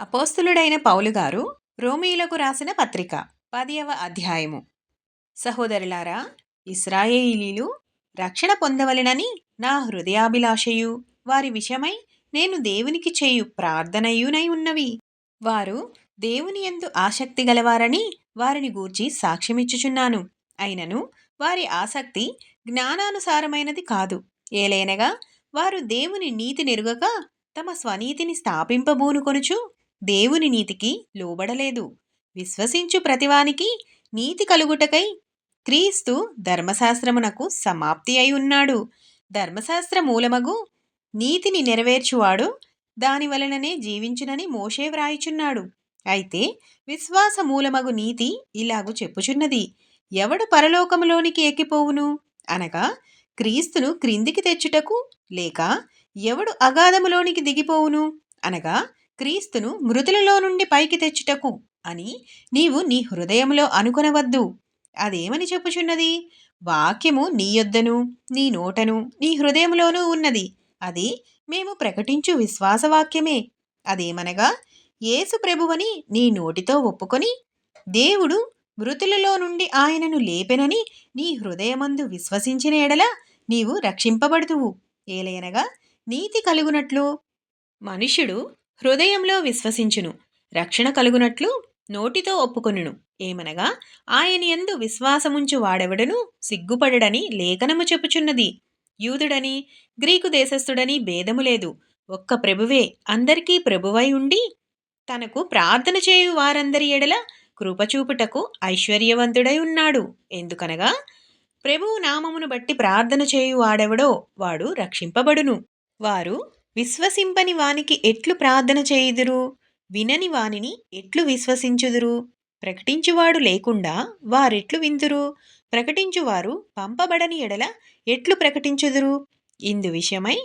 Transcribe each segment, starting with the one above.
అపోస్తులుడైన పౌలు గారు రాసిన పత్రిక పదియవ అధ్యాయము. సహోదరులారా ఇస్రాయేలీలు రక్షణ పొందవలెనని నా హృదయాభిలాషయు. వారి విషయమై నేను దేవునికి చేయు ప్రార్థనయునై ఉన్నవి. వారు దేవుని ఎందు ఆసక్తి గలవారని వారిని గూర్చి సాక్ష్యమిచ్చుచున్నాను. అయినను వారి ఆసక్తి జ్ఞానానుసారమైనది కాదు. ఏలైనగా వారు దేవుని నీతి నెరుగక తమ స్వనీతిని స్థాపింపబూనుకొనుచు దేవుని నీతికి లోబడలేదు. విశ్వసించు ప్రతివానికి నీతి కలుగుటకై క్రీస్తు ధర్మశాస్త్రమునకు సమాప్తి అయి ఉన్నాడు. ధర్మశాస్త్ర మూలమగు నీతిని నెరవేర్చువాడు దాని వలననే జీవించునని మోషే వ్రాయిచున్నాడు. అయితే విశ్వాస మూలమగు నీతి ఇలాగు చెప్పుచున్నది. ఎవడు పరలోకములోనికి ఎక్కిపోవును? అనగా క్రీస్తును క్రిందికి తెచ్చుటకు లేక ఎవడు అగాధములోనికి దిగిపోవును? అనగా క్రీస్తును మృతులలో నుండి పైకి తెచ్చుటకు అని నీవు నీ హృదయంలో అనుకొనవద్దు. అదేమని చెప్పుచున్నది? వాక్యము నీ యొద్దను నీ నోటను నీ హృదయంలోనూ ఉన్నది. అది మేము ప్రకటించు విశ్వాసవాక్యమే. అదేమనగా యేసు ప్రభువని నీ నోటితో ఒప్పుకొని దేవుడు మృతులలో నుండి ఆయనను లేపెనని నీ హృదయమందు విశ్వసించిన ఎడల నీవు రక్షింపబడుతువు ఏలయనగా నీతి కలుగునట్లు. మనుష్యుడు హృదయంలో విశ్వసించును. రక్షణ కలుగునట్లు నోటితో ఒప్పుకొనును. ఏమనగా ఆయన యందు విశ్వాసముంచు వాడెవడను సిగ్గుపడడని లేఖనము చెప్పుచున్నది. యూదుడని గ్రీకు దేశస్థుడని భేదము లేదు. ఒక్క ప్రభువే అందరికీ ప్రభువై ఉండి తనకు ప్రార్థన చేయు వారందరి ఎడల కృపచూపుటకు ఐశ్వర్యవంతుడై ఉన్నాడు. ఎందుకనగా ప్రభువు నామమును బట్టి ప్రార్థన చేయు వాడెవడో వాడు రక్షింపబడును. వారు విశ్వసింపని వానికి ఎట్లు ప్రార్థన చేయుదురు? వినని వానిని ఎట్లు విశ్వసించుదురు? ప్రకటించువాడు లేకుండా వారెట్లు విందురు? ప్రకటించువారు పంపబడని ఎడల ఎట్లు ప్రకటించుదురు? ఇందు విషయమై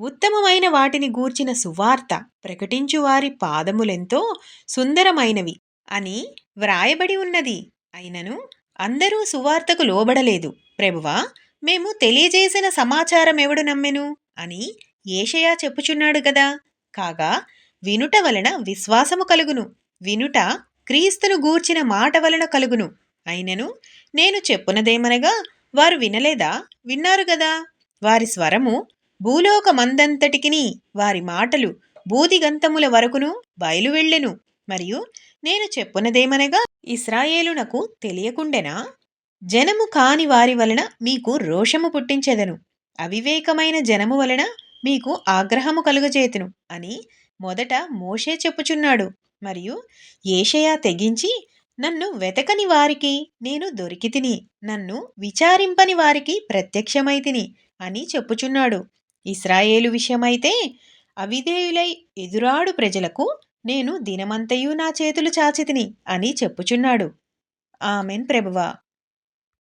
ఉత్తమమైన వాటిని గూర్చిన సువార్త ప్రకటించువారి పాదములెంతో సుందరమైనవి అని వ్రాయబడి ఉన్నది. అయినను అందరూ సువార్తకు లోబడలేదు. ప్రభువా మేము తెలియజేసిన సమాచారం ఎవడు నమ్మెను? అని ఏషయా చెప్పుచున్నాడు గదా. కాగా వినుట వలన విశ్వాసము కలుగును. వినుట క్రీస్తును గూర్చిన మాట వలన కలుగును. అయినను నేను చెప్పునదేమనగా వారు వినలేదా? విన్నారు గదా. వారి స్వరము భూలోకమందంతటికిని వారి మాటలు బూదిగంతముల వరకును బయలువెళ్ళెను. మరియు నేను చెప్పునదేమనగా ఇస్రాయేలునకు తెలియకుండెనా? జనము కాని వారి వలన మీకు రోషము పుట్టించెదను. అవివేకమైన జనము వలన మీకు ఆగ్రహము కలుగజేతును అని మొదట మోషే చెప్పుచున్నాడు. మరియు ఏషయా తెగించి నన్ను వెతకని వారికి నేను దొరికితిని నన్ను విచారింపని వారికి ప్రత్యక్షమైతిని అని చెప్పుచున్నాడు. ఇస్రాయేలు విషయమైతే అవిధేయులై ఎదురాడు ప్రజలకు నేను దినమంతయు నా చేతులు చాచితిని అని చెప్పుచున్నాడు. ఆమెన్ ప్రభువా.